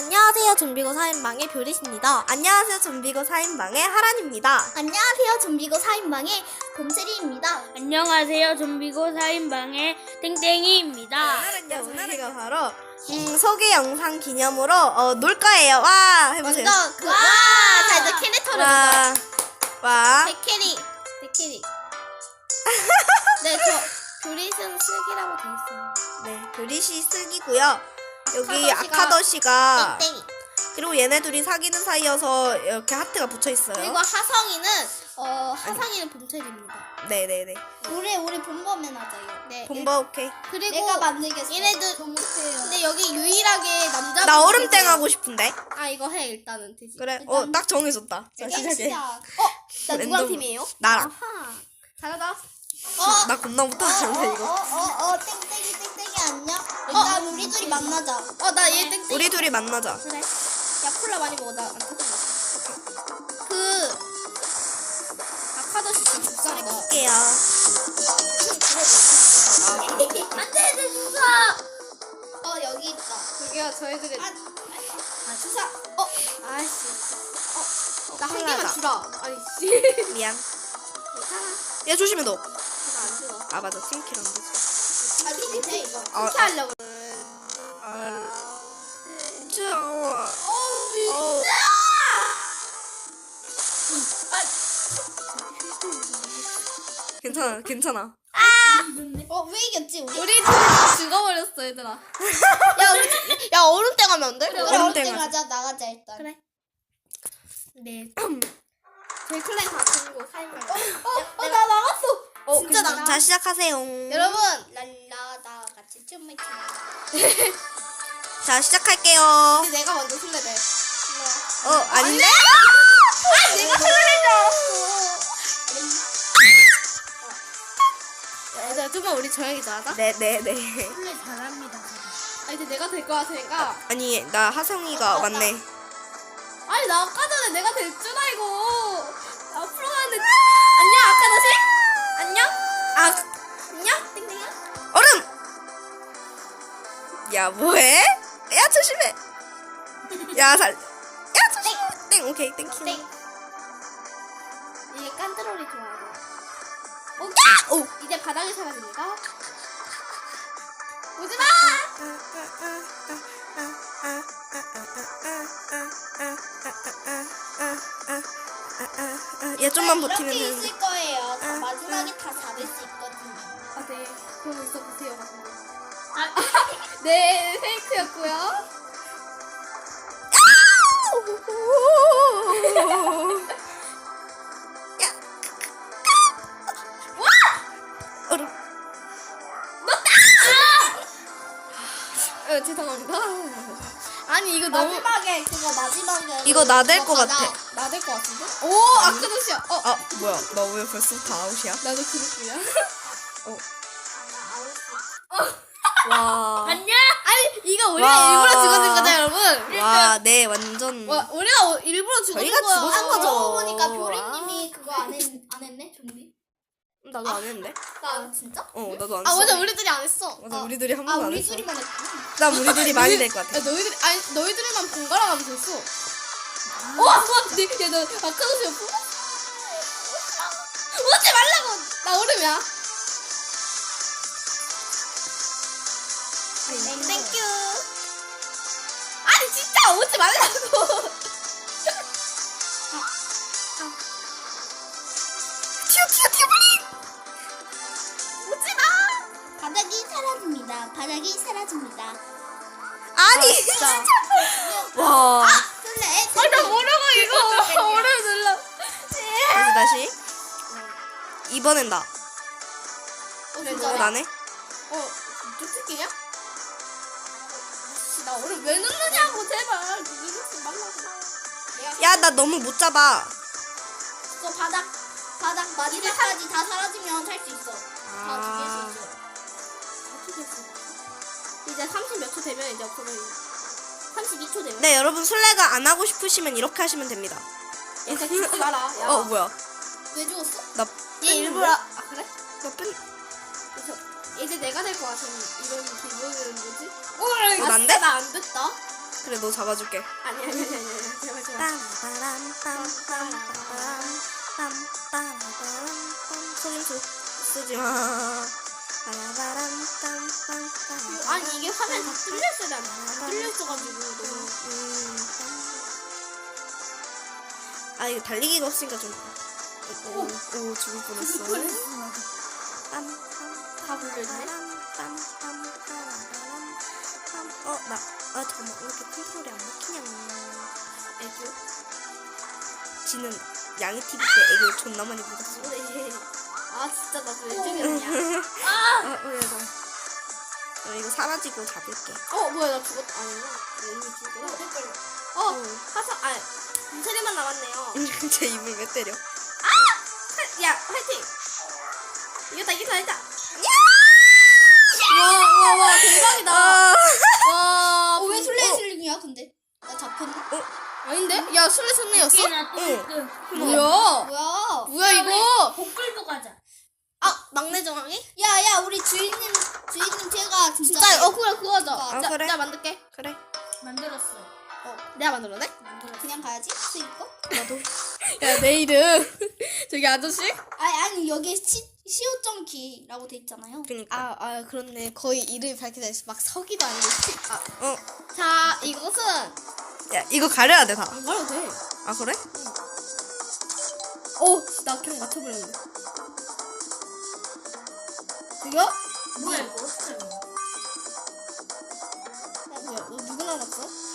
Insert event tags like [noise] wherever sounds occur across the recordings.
안녕하세요. 좀비고 4인방의 뷰릿입니다. 안녕하세요. 좀비고 4인방의 하란입니다. 안녕하세요. 좀비고 4인방의 봄세리입니다. 안녕하세요. 좀비고 4인방의 땡땡이입니다. 오늘은요, 오늘은 바로 음, 소개 영상 기념으로 어, 놀 거예요. 와, 해보세요. 먼저 그 와! 자 이제 캐릭터를. 와, 와. 백캐리. 백캐리. [laughs] 네, 저 뷰릿은 슬기라고 돼 있어요. 네, 뷰릿이 슬기고요. 여기 땡땡이. 그리고 얘네 둘이 사귀는 사이여서 이렇게 하트가 붙여 있어요. 그리고 하성이는 어 하성이는 봄철입니다. 네네네. 우리 우리 본범맨 하자요. 네. 본버 오케이. 그리고 내가 만들겠어. 얘네들. 근데 여기 유일하게 남자. 나 얼음땡 하고 싶은데. 아 이거 해 일단은 되지. 그래. 어, 딱 정해졌다. 자, 시작해. 어, 나 누구랑 랜덤. 팀이에요? 나랑. 아하. 잘하자. 나 겁나 못하는데 이거. 어어어 땡땡이 땡땡이 안녕. 일단 우리 둘이 만나자. 어 나 얘 땡땡이. 우리 둘이 만나자. 그래. 야 콜라 많이 먹어 나안 터졌어. 그 아카도시 좀 불쌍하다. 할게요. 안 돼 내 주사. 어 여기 있다. 여기가 저희들의. 아, 아 주사. 어 아씨. 어 나 한 개만 콜라다. 주라. 아니 씨. 미안. 괜찮아. 야 조심해 너. 나안 주라. 아 맞아 팀킬 안 되지. 아 이거 돼 이거. 아, 어떻게 하려고? 아. 좋아. 어. 어. 괜찮아 괜찮아. 어 왜 이겼지 우리? 우리 둘이 죽어버렸어 얘들아. 야 우리 야 얼음땡 하면 안 돼? 그래 얼음땡 얼음땡 하자. 하자 나가자 일단. 그래. 네. 저희 클랜 다 챙고 사인가. 어나 나갔어. 어, 진짜. 나가. 자 시작하세요. 여러분 랄라다 같이 춤을 추자. [laughs] 자 시작할게요. 근데 내가 먼저 술래 돼. 어 아닌데? 아 내가 술래인 줄 알았어. 얘들아 좀만 우리 조용히 좀 하자. 네네네. 원래 잘합니다. 아 이제 내가 될것 같으니까. 아니 나 하성이가 어, 맞네. 아니 나 아까 전에 내가 될 줄 알고 야 뭐해? 야 조심해. 야 살. 야 조심. 땡 오케이 땡큐. 땡 이게 깐드로리 좋아해 오, 오. 이제 바닥에 사라집니다 오지마 얘 좀만 버티면 이렇게 되는데. 네 페이크였고요. 어, 죄송합니다 아니 이거 너무 마지막에 그거 마지막에 이거 나댈 것 같아. 나댈 것 같은데? 오 아크도시야 어 아 뭐야? 나 왜 벌써부터 아웃이야? 나도 그룹이야 와. 이거 우리가 와. 일부러 죽어준 거죠 여러분 와, 네 완전. 와, 우리가 오- 일부러 죽어준 저희가 거야 죽어준 아, 거죠. 그러고 보니까 뷰리님이 그거 안, 했, 안 했네 좀비 나도 안 했는데. 나 진짜? 어, 나도 안아 했어. 맞아 우리들이 안 했어 맞아, 어. 우리들이 한 아 번도 안 우리 했어. 둘이만 했구나 난 우리들이 많이 될 것 야, 같아. 너희들 아니 너희들만 번갈아 가면서 했어 와 와, 네, 야, 너 아까도 저 오지 말라고 나 얼음이야 땡큐 아니 진짜 오지 말라고 튀어, 튀어, 튀어, 빨리! 오지 마 바닥이 사라집니다 바닥이 사라집니다 아니, 진짜. 와. 술래 아나 모르고 이거 얼음 눌러 다시, 다시. 이번엔 나. 어, 어, 진짜 나네? 어, 뚝뚝이냐? 나 얼음 왜 누르냐고, 제발. 누르지 말라고. 야, 나 너무 못 잡아. 저 바닥, 바닥 마지막까지 다 사라지면 살 수 있어. 다 아. 죽일 수 있어. 이제 30 몇 초 되면 이제 거의 32초 되면. 네, 여러분, 술래가 안 하고 싶으시면 이렇게 하시면 됩니다. 얘들 죽지 마라. 야. 어, 뭐야. 왜 죽었어? 나, 얘 일부러. 아, 그래? 나 뺀, 그래서 이제 내가 될 것 같은 이런 기분은 뭐지? 오, 이거 난데? 나안 됐다. 그래 너 잡아줄게. 아니 아니 아니 아니. 제발 제발. 소림수 쓰지 마. 아니 이게 화면 다 뚫렸어야 뚫렸어가지고 너무. 아 이거 달리기가 없으니까 좀. 오, 오, 오 죽을 뻔했어. 빰. 다 불렸네. 어, 나, 아, 잠깐만, 왜 이렇게 컨트롤이 안 막히냐. 애교. 지는 양이 TV 때 애교 존나 많이 묻었어. 아 진짜 나도 예정이었냐. [laughs] 아, 어, 왜, 나. 어, 이거 사라지고 잡을게. 어 뭐야 나 죽었다. 아니구나. 나 이미 죽었구나. 어 화사 아 인체리만 남았네요. [laughs] 제 입을 왜 때려? 야 화이팅. 이겼다 이겼다 이겼다. 와 와 와 대박이다. 아, 와. 어, 왜 술래 슬링이야 근데? 나 잡혔네. 아닌데? 야 술래 승리였어? 이나 또 응. 1등. 뭐야? 뭐야? 뭐야 이거? 복불복 가자. 아 막내 정황이? 야 야 우리 주인님 주인님 제가 진짜. 진짜 어 그래 그거 하자. 아, 자, 그래? 내가 만들게. 그래. 만들었어. 어 내가 만들었네? 만들었어. 그냥 가야지. 스이거 나도. [laughs] 야 내 이름 [laughs] 저기 아저씨? 아니 아니 여기 시 시오점키라고 돼 있잖아요. 그니까. 아, 아 그렇네 거의 이름이 밝혀져 있어 막 서기도 아니고 아, 어, 자 이것은 야, 이거 가려야 돼, 다. 안 가려도 돼. 아, 그래? 어, 나 그냥 맞춰버렸네. 이거? 뭐야 이거 어떻게 알아? 어, 뭐야? 너 누구 남았어?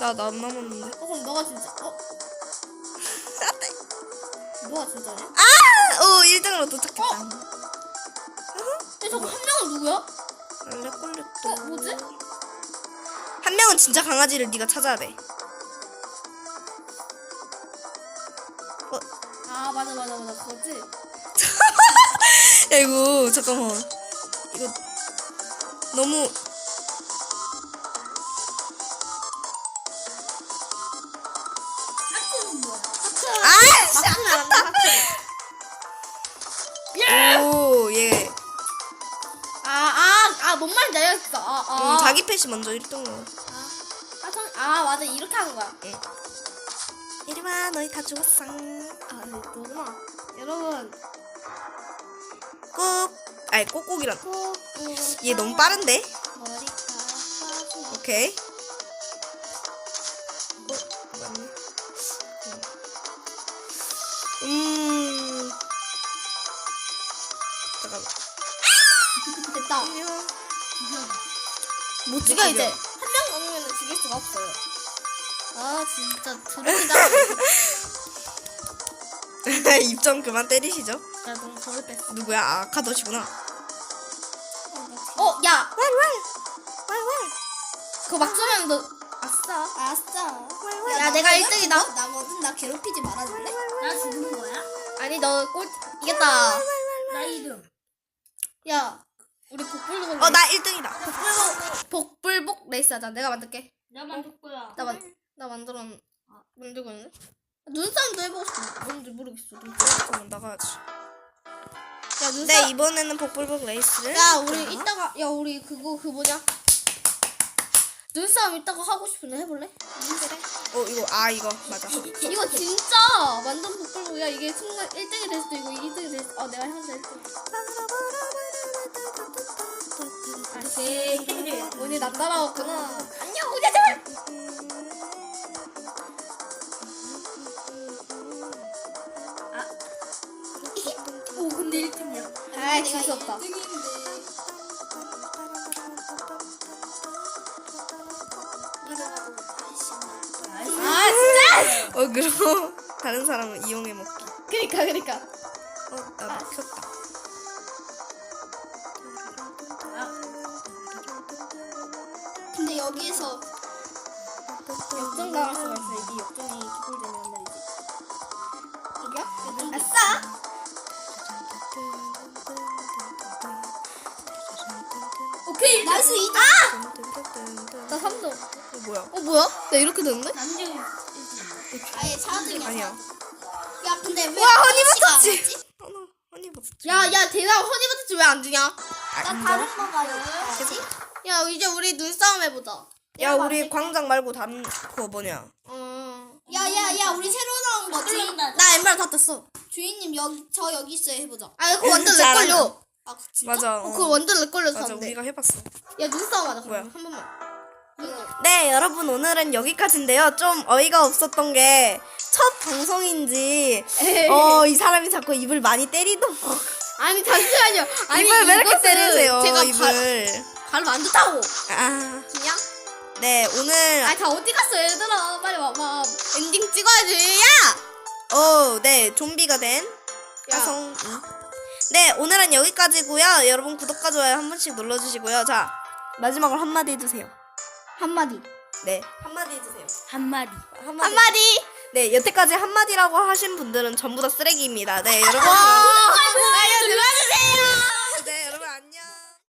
어, 나, 나 안 남았는데. 그럼 너가 진짜. 어. [laughs] 너가 진짜냐? 아! 오, 1등으로 도착했다. 근데 저거 한 명은 누구야? 원래 꼴렸 어, 뭐지? 한 명은 진짜 강아지를 네가 찾아야 돼. 어, 아, 맞아, 맞아, 맞아. 그거지? [laughs] 야, 이거, 잠깐만. 이거, 너무. 아, 아. 음, 자기 펫이 먼저 1등으로. 아, 성, 아, 맞아. 이렇게 하는 거야. 이리 와, 너희 다 죽었어. 아, 네, 너구나. 여러분. 꾹. 아니, 꼭꼭이란. 얘 너무 빠른데? 머리카락. 오케이. 음. 잠깐만. 됐다. [laughs] 못 죽여 이제 한명 넘으면 죽일 수가 없어요. 아 진짜 드럽다. 입좀 그만 때리시죠. 나 너무 저를 뺐어. 누구야? 아, 아카도시구나. 어, 야, 왈왈. 그거 막 쏘면 너 아싸. 아싸. 야, 내가 1등이다. 나거든 나 괴롭히지 말아줄래? 나 죽는 거야? 아니 너 꼴 이겼다. 나 2등. 야, 우리 복불복. 어, 나 1등이다. 복불복 복불복 레이스 하자. 내가 만들게. 나 만들 거야. 나 만, 나 만들어. 아, 만들고 있네. 눈싸움도 해보고 싶어. 뭔지 모르겠어. 눈싸움. 나가야지. 야, 네, 눈싸움. 이번에는 복불복 레이스를. 야, 우리 할게요. 이따가 야, 우리 그거 그 뭐냐? 눈싸움 이따가 하고 싶은데 해볼래? 어, 이거, 아, 이거, 맞아. 이거 진짜 완전 복불복이야. 이게 순간 1등이 될 수도 있고 2등이 될 수도. 어, 내가 현재 1등. 나 따라왔구나. 안녕, 우리 제발. 오 근데 1등이야. 아, 진짜 없다. 아, 진짜? 어, 그럼 다른 사람은 이용해 먹기. 그니까, 그니까. 어, 나 막혔다. 여기에서 역전 당할 수가 있어. 이게 역전이 기골되면 말이지. 여기야? 아싸! 오케이 나이스 이나 3등. 어, 뭐야? 어, 뭐야? 나 이렇게 됐네? 남자 1등. 아예 차등이야. 아니야. 야 근데 왜 와, 허니 아저씨가 안 버터지. 왔지? 어, 나 허니 버터. 야, 야, 대답 허니버터치 왜안 주냐? 아, 나. 다른 거 가요. 야, 이제 우리 눈싸움 해보자. 야 우리 광장 말고 다른 그거 뭐냐? 어. 야야야 우리 새로 나온 거 주인 나 엠발 다 떴어. 주인님 여기 저 여기 있어요 해보자. 아 그거 완전 내 잘한다. 걸려. 아 진짜? 맞아. 어, 어. 그거 완전 내 걸려서 맞아 안 돼. 우리가 해봤어. 야 눈싸움 하자. 뭐야? 그럼 한 번만. 네 여러분 오늘은 여기까지인데요. 좀 어이가 없었던 게 첫 방송인지 어 이 사람이 자꾸 입을 많이 때리던 아니 잠시만요. 아니 입을 왜 이렇게 이것은 때리세요? 제가 발 입을. 발음 안 좋다고. 아, 그냥? 네 오늘 아니 다 어디 갔어 얘들아. 빨리 와봐. 엔딩 찍어야지. 야. 어, 네, 좀비가 된 야. 화성. 응. 네, 오늘은 여기까지고요. 여러분 구독과 좋아요 한 번씩 눌러주시고요. 자, 마지막으로 한마디 해주세요. 한마디. 네, 한마디 해주세요. 한마디. 한마디. 한마디. 네, 여태까지 한마디라고 하신 분들은 전부 다 쓰레기입니다. 네, 여러분. 어, 좋아요 눌러주세요.